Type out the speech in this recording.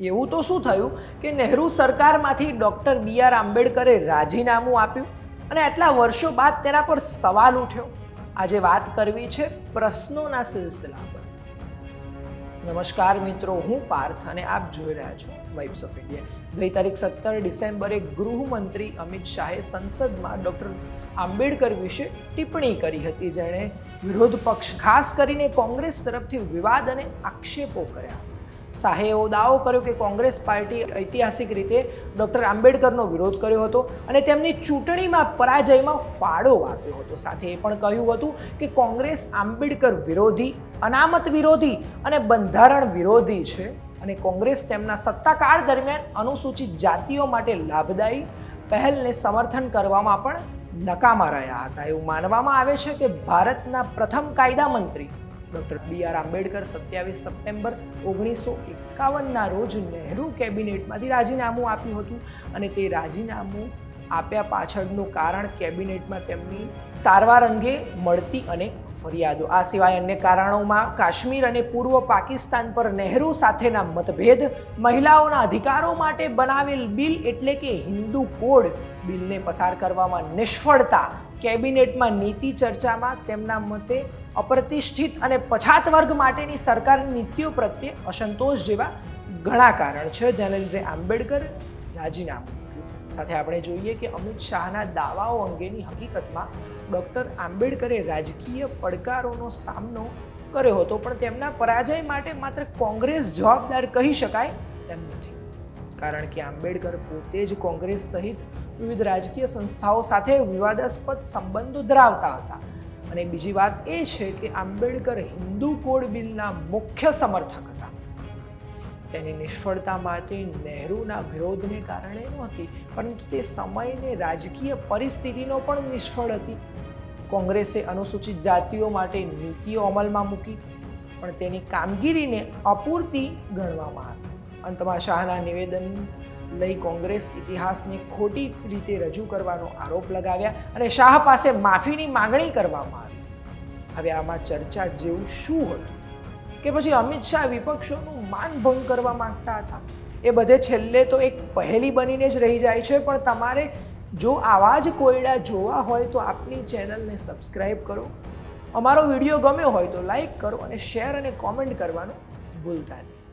એવું તો શું થયું કે નહેરુ સરકારમાંથી ડૉક્ટર બી આર આંબેડકરે રાજીનામું આપ્યું અને આટલા વર્ષો બાદ તેના પર સવાલ ઉઠ્યો. આજે વાત કરવી છે પ્રશ્નોના સિલસિલા પર. નમસ્કાર મિત્રો, હું પાર્થ અને આપ જોઈ રહ્યા છો વાઇબ્સ ઓફ ઇન્ડિયા ગઈ તારીખ સત્તર ડિસેમ્બરે ગૃહમંત્રી અમિત શાહે સંસદમાં ડૉક્ટર આંબેડકર વિશે ટિપ્પણી કરી હતી. જેણે વિરોધ પક્ષ ખાસ કરીને કોંગ્રેસ તરફથી વિવાદ અને આક્ષેપો કર્યા. શાહે એવો દાવો કર્યો કે કોંગ્રેસ પાર્ટી ઐતિહાસિક રીતે ડૉક્ટર આંબેડકરનો વિરોધ કર્યો હતો અને તેમની ચૂંટણીમાં પરાજયમાં ફાળો આપ્યો હતો. સાથે એ પણ કહ્યું હતું કે કોંગ્રેસ આંબેડકર વિરોધી, અનામત વિરોધી અને બંધારણ વિરોધી છે અને કોંગ્રેસ તેમના સત્તાકાળ દરમિયાન અનુસૂચિત જાતિઓ માટે લાભદાયી પહેલને સમર્થન કરવામાં પણ નકામા રહ્યા હતા. એવું માનવામાં આવે છે કે ભારતના પ્રથમ કાયદા મંત્રી ડૉક્ટર બી આર આંબેડકર સત્યાવીસ સપ્ટેમ્બર ઓગણીસો એકાવનના રોજ નહેરુ કેબિનેટમાંથી રાજીનામું આપ્યું હતું અને તે રાજીનામું આપ્યા પાછળનું કારણ કેબિનેટમાં તેમની સારવાર અંગે મળતી અને ફરિયાદો. આ સિવાય અન્ય કારણોમાં કાશ્મીર અને પૂર્વ પાકિસ્તાન પર નહેરુ સાથેના મતભેદ મહિલાઓના અધિકારો માટે બનાવેલ બિલ એટલે કે હિન્દુ કોડ બિલને પસાર કરવામાં નિષ્ફળતા. કેબિનેટમાં નીતિ ચર્ચામાં તેમના મતે અપ્રતિષ્ઠિત અને પછાત વર્ગ માટેની સરકારની નીતિઓ પ્રત્યે અસંતોષ જેવા ઘણા કારણ છે, જેને લીધે આંબેડકર રાજીનામું સાથે આપણે જોઈએ કે અમિત શાહના દાવાઓ અંગેની હકીકતમાં ડૉક્ટર આંબેડકરે રાજકીય પડકારોનો સામનો કર્યો હતો, પણ તેમના પરાજય માટે માત્ર કોંગ્રેસ જવાબદાર કહી શકાય તેમ નથી. કારણ કે આંબેડકર પોતે જ કોંગ્રેસ સહિત વિવિધ રાજકીય સંસ્થાઓ સાથે વિવાદાસ્પદ સંબંધો ધરાવતા હતા. અને બીજી વાત એ છે કે આંબેડકર હિન્દુ કોડ બિલના મુખ્ય સમર્થક હતા. તેની નિષ્ફળતા માટે નહેરુના વિરોધને કારણે નહોતી, પરંતુ તે સમયને રાજકીય પરિસ્થિતિનો પણ નિષ્ફળ હતી. કોંગ્રેસે અનુસૂચિત જાતિઓ માટે નીતિઓ અમલમાં મૂકી, પણ તેની કામગીરીને અપૂરતી ગણવામાં આવી. અંતમાં શાહના નિવેદન લઈ કોંગ્રેસ ઇતિહાસને ખોટી રીતે રજૂ કરવાનો આરોપ લગાવ્યા અને શાહ પાસે માફીની માંગણી કરવામાં આવી. હવે આમાં ચર્ચા જેવું શું હતું? કે પછી અમિત શાહ વિપક્ષોનું માનભંગ કરવા માંગતા હતા? એ બધે છેલ્લે તો એક પહેલી બનીને જ રહી જાય છે, પણ તમારે જો આવા જ કોયડા જોવા હોય તો આપની ચેનલને સબસ્ક્રાઈબ કરો. અમારો વીડિયો ગમ્યો હોય તો લાઈક કરો અને શેર અને કોમેન્ટ કરવાનું ભૂલતા નહીં.